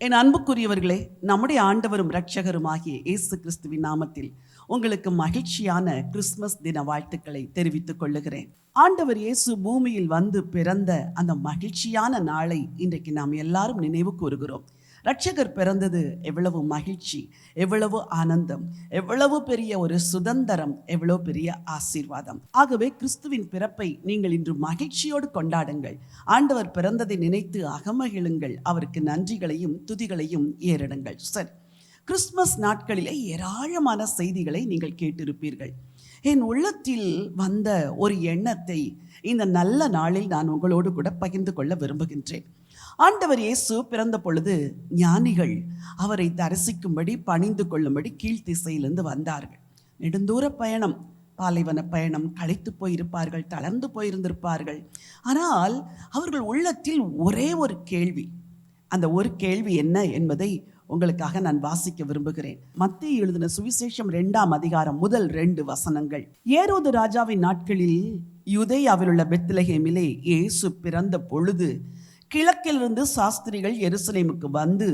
என் அன்புக்குரியவர்களே நம்முடைய ஆண்டவரும் இரட்சகருமாகிய இயேசு கிறிஸ்துவின் நாமத்தில் உங்களுக்கு மகிழ்ச்சியான கிறிஸ்துமஸ் தின வாழ்த்துக்களை தெரிவித்துக் கொள்ளுகிறேன். ஆண்டவர் இயேசு பூமியில் வந்து பிறந்த அந்த மகிழ்ச்சியான நாளை இன்றைக்கு நாம் எல்லாரும் நினைவு கூறுகிறோம். ரட்சகர் பிறந்தது எவ்வளவு மகிழ்ச்சி எவ்வளவு ஆனந்தம் எவ்வளவு பெரிய ஒரு சுதந்திரம் எவ்வளவு பெரிய ஆசீர்வாதம். ஆகவே கிறிஸ்துவின் பிறப்பை நீங்கள் இன்று மகிழ்ச்சியோடு கொண்டாடுங்கள். ஆண்டவர் பிறந்ததை நினைத்து அகமகிழுங்கள். அவருக்கு நன்றிகளையும் துதிகளையும் ஏறிடுங்கள். சரி கிறிஸ்மஸ் நாட்களிலே ஏராளமான செய்திகளை நீங்கள் கேட்டிருப்பீர்கள். என் உள்ளத்தில் வந்த ஒரு எண்ணத்தை இந்த நல்ல நாளில் நான் உங்களோடு கூட பகிர்ந்து கொள்ள விரும்புகின்றேன். ஆண்டவர் இயேசு பிறந்த பொழுது ஞானிகள் அவரை தரிசிக்கும்படி பணிந்து கொள்ளும்படி கீழ்த்திசையிலிருந்து வந்தார்கள். நெடுந்தூர பயணம் பாலைவன பயணம் களைத்து போயிருப்பார்கள் தளர்ந்து போயிருந்திருப்பார்கள். ஆனால் அவர்கள் உள்ளத்தில் ஒரே ஒரு கேள்வி. அந்த ஒரு கேள்வி என்ன என்பதை உங்களுக்காக நான் வாசிக்க விரும்புகிறேன். மத்திய எழுதின சுவிசேஷம் ரெண்டாம் அதிகாரம் முதல் ரெண்டு வசனங்கள். ஏரோது ராஜாவின் நாட்களில் யுதேயாவில் உள்ள பெத்லஹேமிலே இயேசு பிறந்த பொழுது கிழக்கிலிருந்து சாஸ்திரிகள் எருசலேமுக்கு வந்து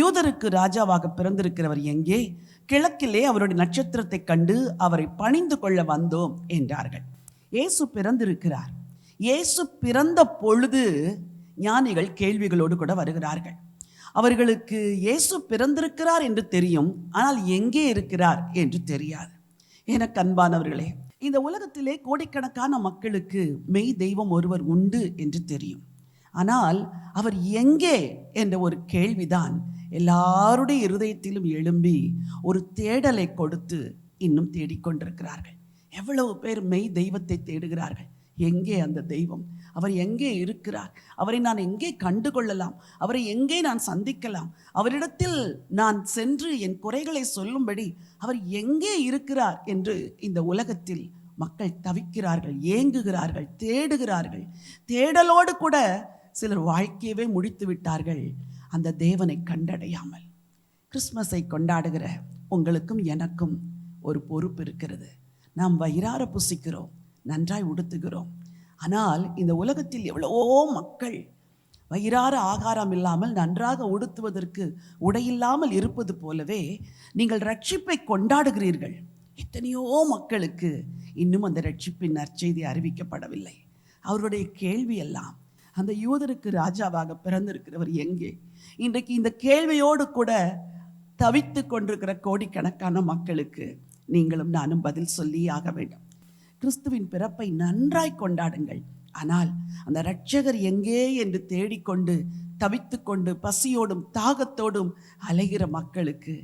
யூதருக்கு ராஜாவாக பிறந்திருக்கிறவர் எங்கே? கிழக்கிலே அவருடைய நட்சத்திரத்தை கண்டு அவரை பணிந்து கொள்ள வந்தோம் என்றார்கள். இயேசு பிறந்திருக்கிறார். இயேசு பிறந்த பொழுது ஞானிகள் கேள்விகளோடு கூட வருகிறார்கள். அவர்களுக்கு இயேசு பிறந்திருக்கிறார் என்று தெரியும் ஆனால் எங்கே இருக்கிறார் என்று தெரியாது. எனக்கு அன்பானவர்களே இந்த உலகத்திலே கோடிக்கணக்கான மக்களுக்கு மெய் தெய்வம் ஒருவர் உண்டு என்று தெரியும். ஆனால் அவர் எங்கே என்ற ஒரு கேள்விதான் எல்லாருடைய இருதயத்திலும் எழும்பி ஒரு தேடலை கொடுத்து இன்னும் தேடிக்கொண்டிருக்கிறார்கள். எவ்வளவு பேர் மெய் தெய்வத்தை தேடுகிறார்கள். எங்கே அந்த தெய்வம்? அவர் எங்கே இருக்கிறார்? அவரை நான் எங்கே கண்டு கொள்ளலாம் அவரை எங்கே நான் சந்திக்கலாம்? அவரிடத்தில் நான் சென்று என் குறைகளை சொல்லும்படி அவர் எங்கே இருக்கிறார் என்று இந்த உலகத்தில் மக்கள் தவிக்கிறார்கள் ஏங்குகிறார்கள் தேடுகிறார்கள். தேடலோடு கூட சிலர் வாழ்க்கையவே முடித்து விட்டார்கள். அந்த தேவனை கண்டடையாமல். கிறிஸ்மஸை கொண்டாடுகிற உங்களுக்கும் எனக்கும் ஒரு பொறுப்பு இருக்கிறது. நாம் வயிறார புசிக்கிறோம் நன்றாய் உடுத்துகிறோம். ஆனால் இந்த உலகத்தில் எவ்வளவோ மக்கள் வயிறார ஆகாரம் இல்லாமல் நன்றாக உடுத்துவதற்கு உடையில்லாமல் இருப்பது போலவே நீங்கள் ரட்சிப்பை கொண்டாடுகிறீர்கள். எத்தனையோ மக்களுக்கு இன்னும் அந்த ரட்சிப்பின் நற்செய்தி அறிவிக்கப்படவில்லை. அவருடைய கேள்வி எல்லாம் அந்த யூதருக்கு ராஜாவாக பிறந்திருக்கிறவர் எங்கே? இன்றைக்கு இந்த கேள்வியோடு கூட தவித்து கொண்டிருக்கிற கோடிக்கணக்கான மக்களுக்கு நீங்களும் நானும் பதில் சொல்லி ஆக வேண்டும். கிறிஸ்துவின் பிறப்பை நன்றாய் கொண்டாடுங்கள். ஆனால் அந்த இரட்சகர் எங்கே என்று தேடிக்கொண்டு தவித்து கொண்டு பசியோடும் தாகத்தோடும் அலைகிற மக்களுக்கு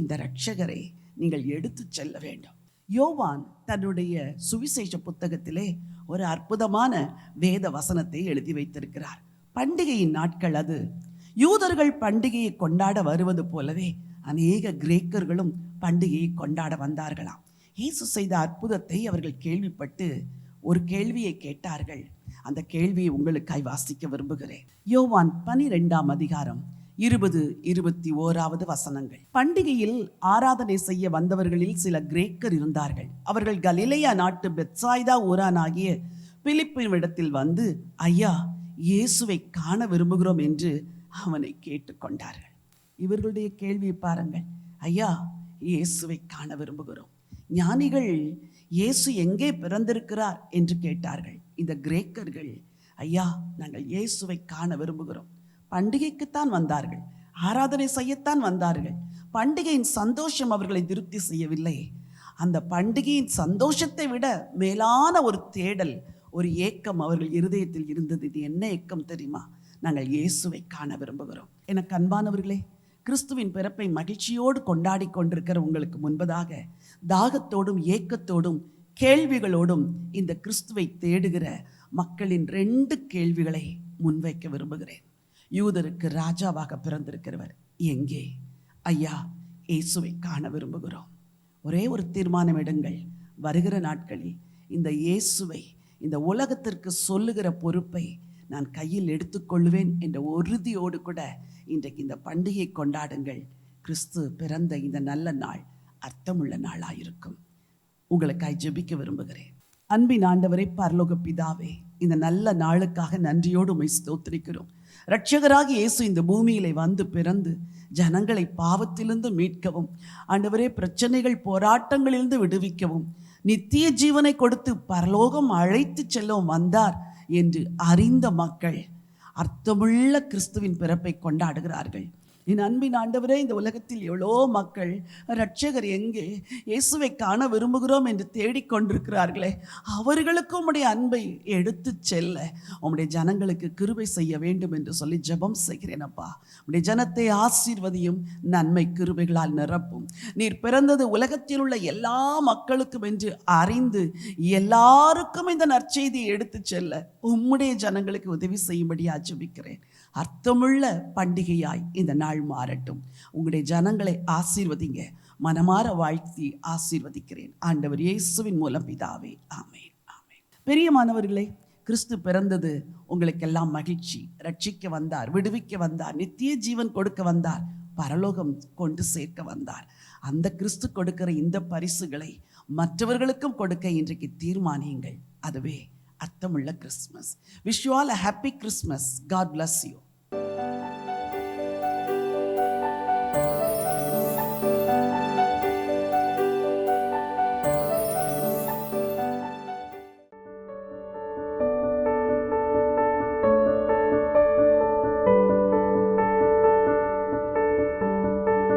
இந்த இரட்சகரை நீங்கள் எடுத்து செல்ல வேண்டும். யோவான் தன்னுடைய சுவிசேஷ புத்தகத்திலே ஒரு அற்புதமான வேத வசனத்தை எழுதி வைத்திருக்கிறார். பண்டிகையின் நாட்கள் அது. யூதர்கள் பண்டிகையை கொண்டாட வருவது போலவே அநேக கிரேக்கர்களும் பண்டிகையை கொண்டாட வந்தார்களாம். இயேசு செய்த அற்புதத்தை அவர்கள் கேள்விப்பட்டு ஒரு கேள்வியை கேட்டார்கள். அந்த கேள்வியை உங்களுக்காய் வாசிக்க விரும்புகிறேன். யோவான் பனிரெண்டாம் அதிகாரம் இருபது இருபத்தி ஓராவது வசனங்கள். பண்டிகையில் ஆராதனை செய்ய வந்தவர்களில் சில கிரேக்கர் இருந்தார்கள். அவர்கள் கலிலேயா நாட்டு பெட்சாய்தா ஊரானாகிய பிலிப்பின் இடத்தில் வந்து ஐயா இயேசுவை காண விரும்புகிறோம் என்று அவனை கேட்டுக்கொண்டார்கள் இவர்களுடைய கேள்வியை பாருங்கள். ஐயா இயேசுவை காண விரும்புகிறோம். ஞானிகள் இயேசு எங்கே பிறந்திருக்கிறார்? என்று கேட்டார்கள். இந்த கிரேக்கர்கள் ஐயா நாங்கள் இயேசுவை காண விரும்புகிறோம். பண்டிகைக்குத்தான் வந்தார்கள். ஆராதனை செய்யத்தான் வந்தார்கள். பண்டிகையின் சந்தோஷம் அவர்களை திருப்தி செய்யவில்லை. அந்த பண்டிகையின் சந்தோஷத்தை விட மேலான ஒரு தேடல் ஒரு ஏக்கம் அவர்கள் இருதயத்தில் இருந்தது. இது என்ன ஏக்கம் தெரியுமா? நாங்கள் இயேசுவை காண விரும்புகிறோம். எனக்கு அன்பானவர்களே கிறிஸ்துவின் பிறப்பை மகிழ்ச்சியோடு கொண்டாடி கொண்டிருக்கிற உங்களுக்கு முன்பதாக தாகத்தோடும் ஏக்கத்தோடும் கேள்விகளோடும் இந்த கிறிஸ்துவை தேடுகிற மக்களின் ரெண்டு கேள்விகளை முன்வைக்க விரும்புகிறேன். யூதருக்கு ராஜாவாக பிறந்திருக்கிறவர். எங்கே? ஐயா இயேசுவை காண விரும்புகிறோம். ஒரே ஒரு தீர்மானம் எடுங்கள். வருகிற நாட்களில் இந்த இயேசுவை இந்த உலகத்திற்கு சொல்லுகிற பொறுப்பை நான் கையில் எடுத்துக்கொள்வேன் என்ற உறுதியோடு கூட இன்றைக்கு இந்த பண்டிகை கொண்டாடுங்கள். கிறிஸ்து பிறந்த இந்த நல்ல நாள் அர்த்தமுள்ள நாளாயிருக்கும். உங்களுக்காய் ஜெபிக்க விரும்புகிறேன். அன்பின் ஆண்டவரை பரலோக பிதாவே இந்த நல்ல நாளுக்காக நன்றியோடு உமை ஸ்தோத்திரிக்கிறோம். ரட்சகராகி இயேசு இந்த பூமியிலே வந்து பிறந்து ஜனங்களை பாவத்திலிருந்து மீட்கவும் ஆண்டவரே பிரச்சனைகள் போராட்டங்களிலிருந்து விடுவிக்கவும் நித்திய ஜீவனை கொடுத்து பரலோகம் அழைத்து செல்லவும் வந்தார் என்று அறிந்த மக்கள் அர்த்தமுள்ள கிறிஸ்துவின் பிறப்பை கொண்டாடுகிறார்கள். என் அன்பின் ஆண்டவரே இந்த உலகத்தில் எவ்வளோ மக்கள் ரட்சகர் எங்கே இயேசுவை காண விரும்புகிறோம் என்று தேடிக்கொண்டிருக்கிறார்களே அவர்களுக்கும் உடைய அன்பை எடுத்து செல்ல உம்முடைய ஜனங்களுக்கு கிருபை செய்ய வேண்டும் என்று சொல்லி ஜெபம் செய்கிறேன் அப்பா. உடைய ஜனத்தை ஆசீர்வதியும் நன்மை கிருபைகளால் நிரப்பும். நீர் பிறந்தது உலகத்தில் உள்ள எல்லா மக்களுக்கும் என்று அறிந்து எல்லாருக்கும் இந்த நற்செய்தியை எடுத்து செல்ல உம்முடைய ஜனங்களுக்கு உதவி செய்யும்படி ஜெபிக்கிறேன். அர்த்தமுள்ள பண்டிகையாய் இந்த நாள் மாறட்டும். உங்களுடைய ஜனங்களை ஆசீர்வதிங்க. மனமாற வாழ்த்தி ஆசீர்வதிக்கிறேன். ஆண்டவர் இயேசுவின் மூலம் பிதாவே. ஆமென். ஆமென். பெரியமானவர்களே கிறிஸ்து பிறந்தது உங்களுக்கெல்லாம் மகிழ்ச்சி. ரட்சிக்க வந்தார் விடுவிக்க வந்தார் நித்திய ஜீவன் கொடுக்க வந்தார் பரலோகம் கொண்டு சேர்க்க வந்தார். அந்த கிறிஸ்து கொடுக்கிற இந்த பரிசுகளை மற்றவர்களுக்கும் கொடுக்க இன்றைக்கு தீர்மானியுங்கள். அதுவே அர்த்தமுள்ள Christmas wish you all a happy Christmas God bless you